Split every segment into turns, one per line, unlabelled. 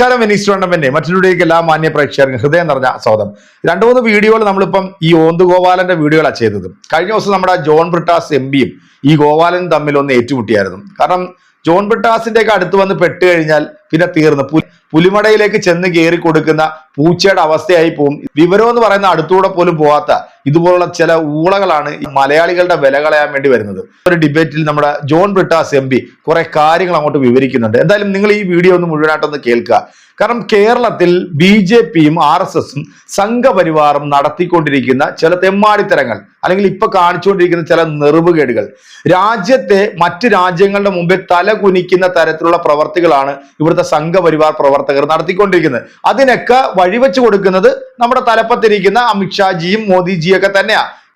നമസ്കാരം Venice tournament മറ്റൊരുടേക്ക് എല്ലാ മാന്യ പ്രേക്ഷകർക്കും ഹൃദയം നിറഞ്ഞ സ്വാഗതം. രണ്ടു മൂന്ന് വീഡിയോകൾ നമ്മളിപ്പം ഈ ഓന്ത് ഗോപാലന്റെ വീഡിയോകളാണ് ചെയ്തത്. കഴിഞ്ഞ ദിവസം നമ്മുടെ ജോൺ ബ്രിട്ടാസ് എം പിയും ഈ ഗോപാലനും തമ്മിൽ ഒന്ന് ഏറ്റുമുട്ടിയായിരുന്നു. കാരണം ജോൺ ബ്രിട്ടാസിന്റെ ഒക്കെ അടുത്ത് വന്ന് പെട്ട് കഴിഞ്ഞാൽ പിന്നെ തീർന്ന്. പുലിമടയിലേക്ക് ചെന്ന് കയറി കൊടുക്കുന്ന പൂച്ചയുടെ അവസ്ഥയായി പോകും വിവരം എന്ന് പറയുന്ന അടുത്തൂടെ പോലും പോവാത്ത ഇതുപോലുള്ള ചില ഊളകളാണ് മലയാളികളുടെ വില കളയാൻ വേണ്ടി വരുന്നത്. ഒരു ഡിബേറ്റിൽ നമ്മുടെ ജോൺ ബ്രിട്ടാസ് എം പി കുറെ കാര്യങ്ങൾ അങ്ങോട്ട് വിവരിക്കുന്നുണ്ട്. എന്തായാലും നിങ്ങൾ ഈ വീഡിയോ ഒന്ന് മുഴുവനായിട്ടൊന്ന് കേൾക്കുക. കാരണം കേരളത്തിൽ ബി ജെ പിയും ആർ എസ് എസും സംഘപരിവാറും നടത്തിക്കൊണ്ടിരിക്കുന്ന ചില തെമ്മാടിത്തരങ്ങൾ അല്ലെങ്കിൽ ഇപ്പൊ കാണിച്ചുകൊണ്ടിരിക്കുന്ന ചില നെറിവുകേടുകൾ രാജ്യത്തെ മറ്റ് രാജ്യങ്ങളുടെ മുമ്പിൽ തല കുനിക്കുന്ന തരത്തിലുള്ള പ്രവർത്തികളാണ് ഇവിടുത്തെ സംഘപരിവാർ പ്രവർത്തകർ നടത്തിക്കൊണ്ടിരിക്കുന്നത്. അതിനൊക്കെ വഴിവെച്ച് കൊടുക്കുന്നത് നമ്മുടെ തലപ്പത്തിരിക്കുന്ന അമിത്ഷാജിയും മോദിജിയൊക്കെ ഒക്കെ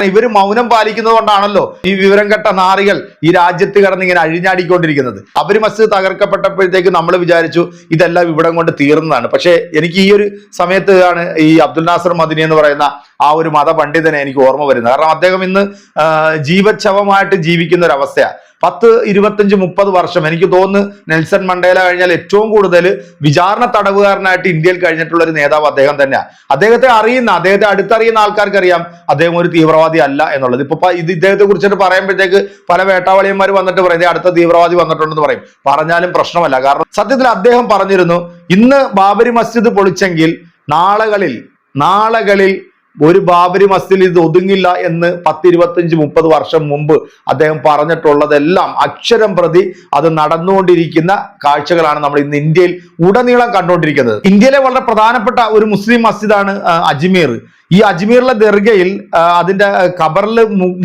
ഇവർ മൗനം പാലിക്കുന്നത് കൊണ്ടാണല്ലോ ഈ വിവരം കെട്ട നാറികൾ ഈ രാജ്യത്ത് കിടന്ന് ഇങ്ങനെ അഴിഞ്ഞാടിക്കൊണ്ടിരിക്കുന്നത്. അവർ മസ്ജിദ് തകർക്കപ്പെട്ടപ്പോഴത്തേക്ക് നമ്മൾ വിചാരിച്ചു ഇതെല്ലാം ഇവിടം കൊണ്ട് തീർന്നതാണ്. പക്ഷേ എനിക്ക് ഈ ഒരു സമയത്ത് ആണ് ഈ അബ്ദുൽ നാസർ മദിനി എന്ന് പറയുന്ന ആ ഒരു മതപണ്ഡിതനെ എനിക്ക് ഓർമ്മ വരുന്നത്. കാരണം അദ്ദേഹം ഇന്ന് ജീവച്ഛവമായിട്ട് ജീവിക്കുന്ന ഒരു അവസ്ഥയാണ്. പത്ത് ഇരുപത്തഞ്ച് മുപ്പത് വർഷം. എനിക്ക് തോന്നുന്നു നെൽസൺ മണ്ടേല കഴിഞ്ഞാൽ ഏറ്റവും കൂടുതൽ വിചാരണ തടവുകാരനായിട്ട് ഇന്ത്യയിൽ കഴിഞ്ഞിട്ടുള്ള ഒരു നേതാവ് അദ്ദേഹം തന്നെയാണ് അദ്ദേഹത്തെ അറിയുന്ന അദ്ദേഹത്തെ അടുത്തറിയുന്ന ആൾക്കാർക്ക് അറിയാം അദ്ദേഹം ഒരു തീവ്രവാദി അല്ല എന്നുള്ളത്. ഇപ്പൊ ഇത് ഇദ്ദേഹത്തെ കുറിച്ചിട്ട് പറയുമ്പോഴത്തേക്ക് പല വേട്ടാവളിയന്മാർ വന്നിട്ട് പറയും അടുത്ത തീവ്രവാദി വന്നിട്ടുണ്ടെന്ന് പറയും. പറഞ്ഞാലും പ്രശ്നമല്ല. കാരണം സത്യത്തിൽ അദ്ദേഹം പറഞ്ഞിരുന്നു ഇന്ന് ബാബരി മസ്ജിദ് പൊളിച്ചെങ്കിൽ നാളകളിൽ നാളകളിൽ ഒരു ബാബരി മസ്ജിദിൽ ഇത് ഒതുങ്ങില്ല എന്ന് പത്തിരുപത്തഞ്ച് മുപ്പത് വർഷം മുമ്പ് അദ്ദേഹം പറഞ്ഞിട്ടുള്ളതെല്ലാം അക്ഷരം പ്രതി അത് നടന്നുകൊണ്ടിരിക്കുന്ന കാഴ്ചകളാണ് നമ്മൾ ഇന്ന് ഇന്ത്യയിൽ ഉടനീളം കണ്ടുകൊണ്ടിരിക്കുന്നത്. ഇന്ത്യയിലെ വളരെ പ്രധാനപ്പെട്ട ഒരു മുസ്ലിം മസ്ജിദാണ് അജ്മീർ. ഈ അജ്മീറിലെ ദർഗയിൽ അതിന്റെ ഖബറിൽ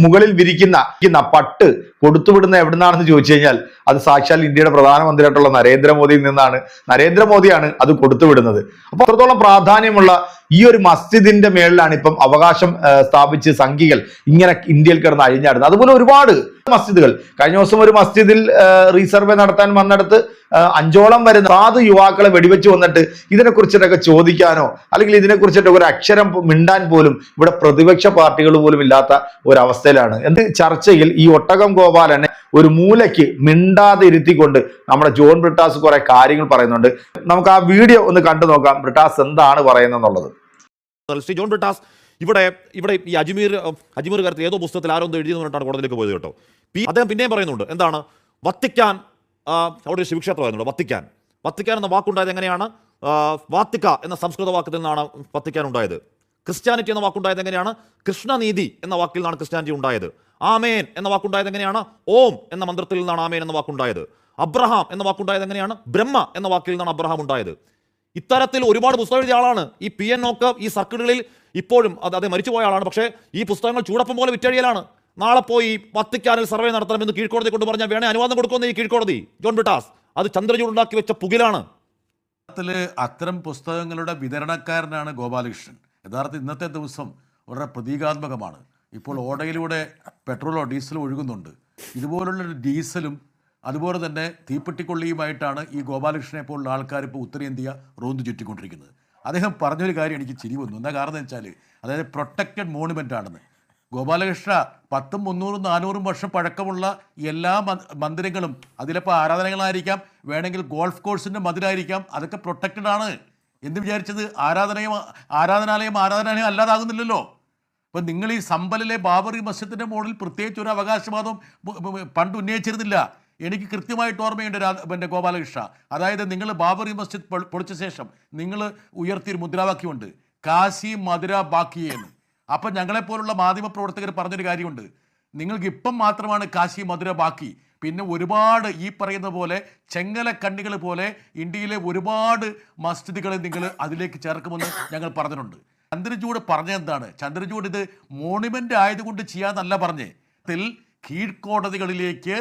മുകളിൽ വിരിക്കുന്ന പട്ട് കൊടുത്തുവിടുന്ന എവിടുന്നാണെന്ന് ചോദിച്ചു കഴിഞ്ഞാൽ അത് സാക്ഷാൽ ഇന്ത്യയുടെ പ്രധാനമന്ത്രിയായിട്ടുള്ള നരേന്ദ്രമോദിയിൽ നിന്നാണ്. നരേന്ദ്രമോദിയാണ് അത് കൊടുത്തുവിടുന്നത്. അപ്പൊ അത്രത്തോളം പ്രാധാന്യമുള്ള ഈ ഒരു മസ്ജിദിന്റെ മേളിലാണ് ഇപ്പം അവകാശം സ്ഥാപിച്ച് സംഘികൾ ഇങ്ങനെ ഇന്ത്യയിൽ കിടന്ന് അഴിഞ്ഞാടുന്നത്. അതുപോലെ ഒരുപാട് മസ്ജിദുകൾ. കഴിഞ്ഞ ദിവസം ഒരു മസ്ജിദിൽ റീസർവേ നടത്താൻ വന്നിടത്ത് അഞ്ചോളം വരുന്ന സാധു യുവാക്കളെ വെടിവെച്ച് വന്നിട്ട് ഇതിനെ കുറിച്ചിട്ടൊക്കെ ചോദിക്കാനോ അല്ലെങ്കിൽ ഇതിനെ കുറിച്ചിട്ടൊക്കെ ഒരു അക്ഷരം മിണ്ടാൻ പോലും ഇവിടെ പ്രതിപക്ഷ പാർട്ടികൾ പോലും ഇല്ലാത്ത ഒരവസ്ഥയിലാണ്. എന്ത് ചർച്ചയിൽ ഈ ഒട്ടകം ഗോപാലനെ ഒരു മൂലയ്ക്ക് മിണ്ടാതെ ഇരുത്തിക്കൊണ്ട് നമ്മുടെ ജോൺ ബ്രിട്ടാസ് കുറെ കാര്യങ്ങൾ പറയുന്നുണ്ട്. നമുക്ക് ആ വീഡിയോ ഒന്ന് കണ്ടു നോക്കാം. ബ്രിട്ടാസ് എന്താണ് പറയുന്നത്
ശ്രീ ജോൺ ബ്രിട്ടാസ് ഇവിടെ ഇവിടെ ഈ അജ്മീർ അജ്മീർ കാര്യത്തിൽ ഏതോ പുസ്തകത്തിൽ ആരോ എഴുതി പറഞ്ഞിട്ടാണ് കോടതിയിലേക്ക് പോയത് കേട്ടോ. പി അദ്ദേഹം പിന്നെയും പറയുന്നുണ്ട് എന്താണ്? വത്തിക്കാൻ അവിടെ ഒരു ശിവക്ഷേത്രം ആയിരുന്നുള്ളൂ വത്തിക്കാൻ. വത്തിക്കാൻ എന്ന വാക്കുണ്ടായത് എങ്ങനെയാണ്? വാത്തിക്ക എന്ന സംസ്കൃത വാക്കിൽ നിന്നാണ് വത്തിക്കാൻ ഉണ്ടായത്. ക്രിസ്ത്യാനിറ്റി എന്ന വാക്കുണ്ടായത് എങ്ങനെയാണ്? കൃഷ്ണനീതി എന്ന വാക്കിൽ നിന്നാണ് ക്രിസ്ത്യാനിറ്റി ഉണ്ടായത്. ആമേൻ എന്ന വാക്കുണ്ടായത് എങ്ങനെയാണ്? ഓം എന്ന മന്ത്രത്തിൽ നിന്നാണ് ആമേൻ എന്ന വാക്കുണ്ടായത്. അബ്രഹാം എന്ന വാക്കുണ്ടായത് എങ്ങനെയാണ്? ബ്രഹ്മ എന്ന വാക്കിൽ നിന്നാണ് അബ്രഹാം ഉണ്ടായത്. ഇത്തരത്തിൽ ഒരുപാട് പുസ്തകം എഴുതിയ ആളാണ്. ഈ പി എൻ നോക്ക് ഈ സർക്കിളുകളിൽ ഇപ്പോഴും അത് അത് മരിച്ചുപോയ ആളാണ്. പക്ഷേ ഈ പുസ്തകങ്ങൾ ചൂടപ്പം പോലെ വിറ്റഴിയലാണ്. നാളെ പോയി വത്തിക്കാനിൽ സർവേ നടത്തണമെന്ന് കീഴ്ക്കോടതി കൊണ്ട് പറഞ്ഞാൽ വേണേ അനുവാദം കൊടുക്കുന്ന ഈ കീഴ്ക്കോടതി. ജോൺ ബിട്ടാസ് അത് ചന്ദ്രചൂട് ഉണ്ടാക്കി വെച്ച പുകിലാണ്.
അത്തരം പുസ്തകങ്ങളുടെ വിതരണക്കാരനാണ് ഗോപാലകൃഷ്ണൻ. യഥാർത്ഥ ഇന്നത്തെ ദിവസം വളരെ പ്രതീകാത്മകമാണ്. ഇപ്പോൾ ഓടയിലൂടെ പെട്രോളോ ഡീസലോ ഒഴുകുന്നുണ്ട്. ഇതുപോലുള്ള ഡീസലും അതുപോലെ തന്നെ തീപ്പെട്ടിക്കൊള്ളിയുമായിട്ടാണ് ഈ ഗോപാലകൃഷ്ണനെ പോലുള്ള ആൾക്കാർ ഇപ്പോൾ ഉത്തരേന്ത്യ റോന്ത് ചുറ്റിക്കൊണ്ടിരിക്കുന്നത്. അദ്ദേഹം പറഞ്ഞൊരു കാര്യം എനിക്ക് ചിരി വന്നു. എന്താ കാരണം വെച്ചാൽ അതായത് പ്രൊട്ടക്റ്റഡ് മോണുമെന്റ് ആണെന്ന്. ഗോപാലകൃഷ്ണ പത്തും മുന്നൂറും നാനൂറും വർഷം പഴക്കമുള്ള എല്ലാ മന്ദിരങ്ങളും അതിലിപ്പോൾ ആരാധനകളായിരിക്കാം. വേണമെങ്കിൽ ഗോൾഫ് കോഴ്സിന്റെ മതിലായിരിക്കാം അതൊക്കെ പ്രൊട്ടക്റ്റഡ് ആണ്. എന്ന് വിചാരിച്ചത്? ആരാധനയും ആരാധനാലയം ആരാധനാലയം അല്ലാതാകുന്നില്ലല്ലോ. ഇപ്പം നിങ്ങൾ ഈ സമ്പലിലെ ബാബറി മസ്ജിദിന്റെ മുകളിൽ പ്രത്യേകിച്ച് ഒരു അവകാശവാദം പണ്ട് ഉന്നയിച്ചിരുന്നില്ല. എനിക്ക് കൃത്യമായിട്ട് ഓർമ്മയുണ്ട് പിന്നെ ഗോപാലകൃഷ്ണ. അതായത് നിങ്ങൾ ബാബറി മസ്ജിദ് പൊളിച്ച ശേഷം നിങ്ങൾ ഉയർത്തിയൊരു മുദ്രാവാക്യമുണ്ട്. കാശി മധുര ബാക്കിയെന്ന് അപ്പം ഞങ്ങളെപ്പോലുള്ള മാധ്യമപ്രവർത്തകർ പറഞ്ഞൊരു കാര്യമുണ്ട്. നിങ്ങൾക്ക് ഇപ്പം മാത്രമാണ് കാശി മധുര ബാക്കി. പിന്നെ ഒരുപാട് ഈ പറയുന്ന പോലെ ചെങ്ങല കണ്ണികൾ പോലെ ഇന്ത്യയിലെ ഒരുപാട് മസ്ജിദുകളെ നിങ്ങൾ അതിലേക്ക് ചേർക്കുമെന്ന് ഞങ്ങൾ പറഞ്ഞിട്ടുണ്ട്. ചന്ദ്രചൂട് പറഞ്ഞെന്താണ് ചന്ദ്രചൂട് ഇത് മോണുമെന്റ് ആയതുകൊണ്ട് ചെയ്യാന്നല്ല പറഞ്ഞേ. ത്തിൽ കീഴ്ക്കോടതികളിലേക്ക്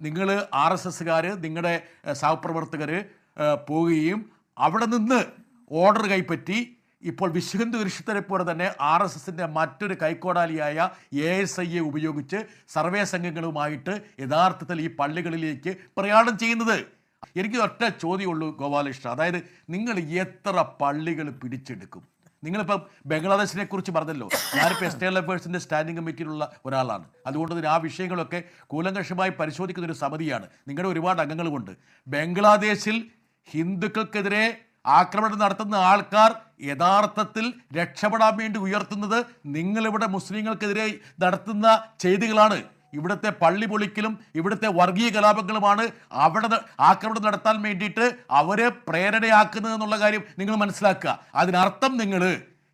നിങ്ങൾ ആർ എസ് എസ്സുകാർ നിങ്ങളുടെ സഹപ്രവർത്തകർ പോവുകയും അവിടെ നിന്ന് ഓർഡർ കൈപ്പറ്റി ഇപ്പോൾ വിശ്വഹിന്ദു പരിഷത്തിനെ പോലെ തന്നെ ആർ എസ് എസിന്റെ മറ്റൊരു കൈക്കോടാലിയായ എ എസ് ഐയെ ഉപയോഗിച്ച് സർവേ സംഘങ്ങളുമായിട്ട് യഥാർത്ഥത്തിൽ ഈ പള്ളികളിലേക്ക് പ്രയാണം ചെയ്യുന്നത്. എനിക്ക് ഒറ്റ ചോദ്യമുള്ളൂ ഗോപാലകൃഷ്ണ. അതായത് നിങ്ങൾ എത്ര പള്ളികൾ പിടിച്ചെടുക്കും? നിങ്ങളിപ്പം ബംഗ്ലാദേശിനെ കുറിച്ച് പറഞ്ഞല്ലോ. ഞാനിപ്പോൾ എക്സ്റ്റേണൽ അഫയേഴ്സിന്റെ സ്റ്റാൻഡിംഗ് കമ്മിറ്റിയിലുള്ള ഒരാളാണ്. അതുകൊണ്ട് തന്നെ ആ വിഷയങ്ങളൊക്കെ കൂലങ്കഷമായി പരിശോധിക്കുന്ന ഒരു സമിതിയാണ്. നിങ്ങളുടെ ഒരുപാട് അംഗങ്ങളുമുണ്ട്. ബംഗ്ലാദേശിൽ ഹിന്ദുക്കൾക്കെതിരെ ആക്രമണം നടത്തുന്ന ആൾക്കാർ യഥാർത്ഥത്തിൽ രക്ഷപ്പെടാൻ വേണ്ടി ഉയർത്തുന്നത് നിങ്ങളിവിടെ മുസ്ലിങ്ങൾക്കെതിരെ നടത്തുന്ന ചെയ്തികളാണ്. ഇവിടുത്തെ പള്ളി പൊളിക്കലും ഇവിടുത്തെ വർഗീയ കലാപങ്ങളുമാണ് അവിടെ ആക്രമണം നടത്താൻ വേണ്ടിയിട്ട് അവരെ പ്രേരണയാക്കുന്നത് എന്നുള്ള കാര്യം നിങ്ങൾ മനസ്സിലാക്കുക. അതിനർത്ഥം നിങ്ങൾ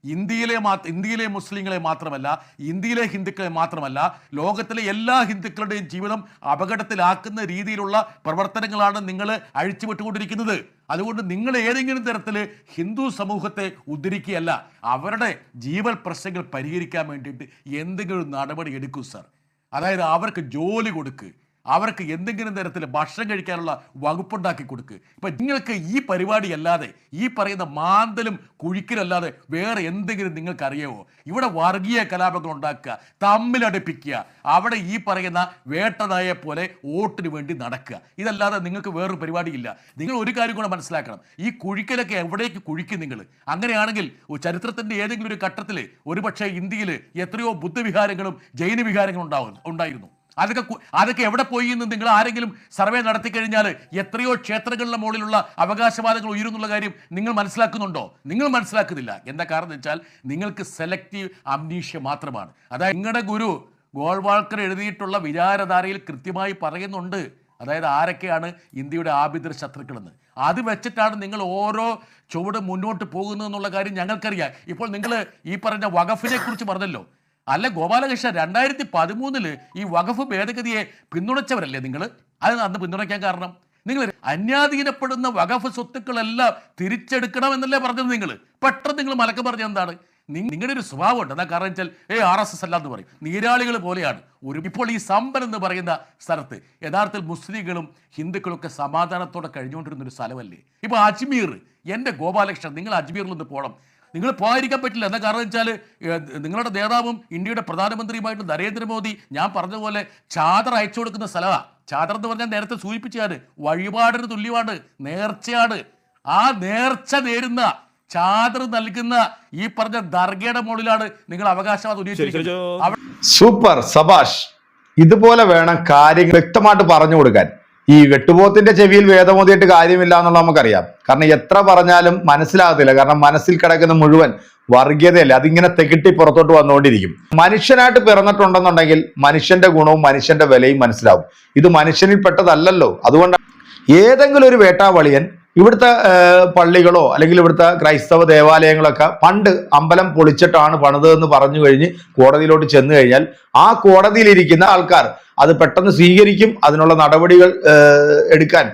ഇന്ത്യയിലെ മാ ഇന്ത്യയിലെ മുസ്ലിങ്ങളെ മാത്രമല്ല ഇന്ത്യയിലെ ഹിന്ദുക്കളെ മാത്രമല്ല ലോകത്തിലെ എല്ലാ ഹിന്ദുക്കളുടെയും ജീവിതം അപകടത്തിലാക്കുന്ന രീതിയിലുള്ള പ്രവർത്തനങ്ങളാണ് നിങ്ങൾ അഴിച്ചുവിട്ടുകൊണ്ടിരിക്കുന്നത്. അതുകൊണ്ട് നിങ്ങൾ ഏതെങ്കിലും തരത്തിൽ ഹിന്ദു സമൂഹത്തെ ഉദ്ധരിക്കുകയല്ല അവരുടെ ജീവൽ പ്രശ്നങ്ങൾ പരിഹരിക്കാൻ വേണ്ടിയിട്ട് എന്തെങ്കിലും നടപടി എടുക്കൂ സർ. അതായത് അവർക്ക് ജോലി കൊടുക്ക്. അവർക്ക് എന്തെങ്കിലും തരത്തിൽ ഭക്ഷണം കഴിക്കാനുള്ള വകുപ്പുണ്ടാക്കി കൊടുക്കുക ഇപ്പം നിങ്ങൾക്ക് ഈ പരിപാടി അല്ലാതെ ഈ പറയുന്ന മാന്തലും കുഴിക്കലല്ലാതെ വേറെ എന്തെങ്കിലും നിങ്ങൾക്ക് അറിയാമോ ഇവിടെ വർഗീയ കലാപങ്ങൾ ഉണ്ടാക്കുക തമ്മിലടുപ്പിക്കുക അവിടെ ഈ പറയുന്ന വേട്ടനായെ പോലെ വോട്ടിന് വേണ്ടി നടക്കുക. ഇതല്ലാതെ നിങ്ങൾക്ക് വേറൊരു പരിപാടിയില്ല. നിങ്ങൾ ഒരു കാര്യം കൂടെ മനസ്സിലാക്കണം. ഈ കുഴിക്കലൊക്കെ എവിടേക്ക് കുഴിക്കും നിങ്ങൾ? അങ്ങനെയാണെങ്കിൽ ചരിത്രത്തിന്റെ ഏതെങ്കിലും ഒരു ഘട്ടത്തിൽ ഒരുപക്ഷെ ഇന്ത്യയിൽ എത്രയോ ബുദ്ധവിഹാരങ്ങളും ജൈന വിഹാരങ്ങളും ഉണ്ടാവും ഉണ്ടായിരുന്നു. അതൊക്കെ അതൊക്കെ എവിടെ പോയി എന്ന് നിങ്ങൾ ആരെങ്കിലും സർവേ നടത്തി കഴിഞ്ഞാൽ എത്രയോ ക്ഷേത്രങ്ങളുടെ മുകളിലുള്ള അവകാശവാദങ്ങൾ ഉയരുന്നുള്ള കാര്യം നിങ്ങൾ മനസ്സിലാക്കുന്നുണ്ടോ? നിങ്ങൾ മനസ്സിലാക്കുന്നില്ല. എന്താ കാരണം എന്ന് വെച്ചാൽ നിങ്ങൾക്ക് സെലക്റ്റീവ് അംനീഷ്യ മാത്രമാണ്. അതായത് നിങ്ങളുടെ ഗുരു ഗോൾവാൾക്കർ എഴുതിയിട്ടുള്ള വിചാരധാരയിൽ കൃത്യമായി പറയുന്നുണ്ട്. അതായത് ആരൊക്കെയാണ് ഇന്ത്യയുടെ ആഭ്യന്തര ശത്രുക്കളെന്ന്. അത് വെച്ചിട്ടാണ് നിങ്ങൾ ഓരോ ചുവട് മുന്നോട്ട് പോകുന്നതെന്നുള്ള കാര്യം ഞങ്ങൾക്കറിയാം. ഇപ്പോൾ നിങ്ങൾ ഈ പറഞ്ഞ വകഫിനെ കുറിച്ച് പറഞ്ഞല്ലോ. അല്ല ഗോപാലകൃഷ്ണൻ രണ്ടായിരത്തി പതിമൂന്നിൽ ഈ വഖഫ് ഭേദഗതിയെ പിന്തുണച്ചവരല്ലേ നിങ്ങൾ അത് അന്ന് പിന്തുണയ്ക്കാൻ കാരണം. നിങ്ങൾ അന്യാധീനപ്പെടുന്ന വഖഫ് സ്വത്തുക്കളെല്ലാം തിരിച്ചെടുക്കണം എന്നല്ലേ പറഞ്ഞത് നിങ്ങൾ പെട്ടെന്ന് നിങ്ങൾ മലക്കം പറഞ്ഞത് എന്താണ്? നിങ്ങളുടെ ഒരു സ്വഭാവമുണ്ട് എന്താ കാരണം വെച്ചാൽ ഏ ആർ എസ് എസ് അല്ല എന്ന് പറയും. നീരാളികൾ പോലെയാണ്. ഒരു ഇപ്പോൾ ഈ സമ്പൻ എന്ന് പറയുന്ന സ്ഥലത്ത് യഥാർത്ഥത്തിൽ മുസ്ലിങ്ങളും ഹിന്ദുക്കളും ഒക്കെ സമാധാനത്തോടെ കഴിഞ്ഞുകൊണ്ടിരുന്ന ഒരു സ്ഥലമല്ലേ? ഇപ്പൊ അജ്മീർ എന്റെ ഗോപാലകൃഷ്ണൻ നിങ്ങൾ അജ്മീറിൽ ഒന്ന് പോകണം നിങ്ങൾ പോകാതിരിക്കാൻ പറ്റില്ല. എന്താ കാരണം വെച്ചാൽ നിങ്ങളുടെ നേതാവും ഇന്ത്യയുടെ പ്രധാനമന്ത്രിയുമായിട്ട് നരേന്ദ്രമോദി ഞാൻ പറഞ്ഞ പോലെ ചാദർ അയച്ചു കൊടുക്കുന്ന സ്ഥലമാണ് ചാദർ എന്ന് പറഞ്ഞാൽ നേരത്തെ സൂചിപ്പിച്ചാണ് വഴിപാടിന് തുല്യമാണ് നേർച്ചയാണ്. ആ നേർച്ച നേരുന്ന ചാദർ നൽകുന്ന ഈ പറഞ്ഞ ദർഗയുടെ മുകളിലാണ് നിങ്ങൾ അവകാശവാദം ഉന്നയിച്ചിരിക്കുന്നത്.
സൂപ്പർ സബാഷ്. ഇതുപോലെ വേണം കാര്യങ്ങൾ വ്യക്തമായിട്ട് പറഞ്ഞു കൊടുക്കാൻ. ഈ വെട്ടുപോത്തിന്റെ ചെവിയിൽ വേദമോതിയിട്ട് കാര്യമില്ല എന്നുള്ള നമുക്കറിയാം. കാരണം എത്ര പറഞ്ഞാലും മനസ്സിലാകത്തില്ല. കാരണം മനസ്സിൽ കിടക്കുന്ന മുഴുവൻ വർഗീയതയല്ല അതിങ്ങനെ തെകിട്ടി പുറത്തോട്ട് വന്നുകൊണ്ടിരിക്കും. മനുഷ്യനായിട്ട് പിറന്നിട്ടുണ്ടെന്നുണ്ടെങ്കിൽ മനുഷ്യന്റെ ഗുണവും മനുഷ്യന്റെ വിലയും മനസ്സിലാവും. ഇത് മനുഷ്യനിൽ പെട്ടതല്ലല്ലോ. അതുകൊണ്ട് ഏതെങ്കിലും ഒരു വേട്ടാവളിയൻ ഇവിടുത്തെ പള്ളികളോ അല്ലെങ്കിൽ ഇവിടുത്തെ ക്രൈസ്തവ ദേവാലയങ്ങളൊക്കെ പണ്ട് അമ്പലം പൊളിച്ചിട്ടാണ് പണിതെന്ന് പറഞ്ഞു കഴിഞ്ഞ് കോടതിയിലോട്ട് ചെന്ന് കഴിഞ്ഞാൽ ആ കോടതിയിലിരിക്കുന്ന ആൾക്കാർ അത് പെട്ടെന്ന് സ്വീകരിക്കും അതിനുള്ള നടപടികൾ എടുക്കാൻ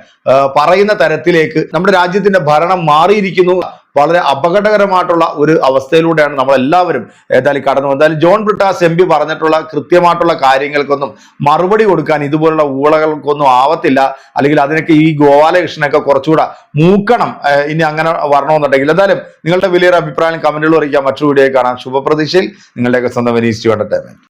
പറയുന്ന തരത്തിലേക്ക് നമ്മുടെ രാജ്യത്തിന്റെ ഭരണം മാറിയിരിക്കുന്നു. വളരെ അപകടകരമായിട്ടുള്ള ഒരു അവസ്ഥയിലൂടെയാണ് നമ്മൾ എല്ലാവരും ഏതായാലും കടന്നു. എന്തായാലും ജോൺ ബ്രിട്ടാസ് എം പി പറഞ്ഞിട്ടുള്ള കൃത്യമായിട്ടുള്ള കാര്യങ്ങൾക്കൊന്നും മറുപടി കൊടുക്കാൻ ഇതുപോലുള്ള ഊളകൾക്കൊന്നും ആവത്തില്ല. അല്ലെങ്കിൽ അതിനൊക്കെ ഈ ഗോപാലകൃഷ്ണനൊക്കെ കുറച്ചുകൂടെ മൂക്കണം ഇനി അങ്ങനെ വരണമെന്നുണ്ടെങ്കിൽ. എന്തായാലും നിങ്ങളുടെ വലിയൊരു അഭിപ്രായം കമന്റുകൾ അറിയിക്കാം മറ്റൊരു വീഡിയോ കാണാം. ശുഭപ്രതീക്ഷയിൽ നിങ്ങളുടെയൊക്കെ സ്വന്തം വിനീസ് എന്റർടൈൻമെന്റ്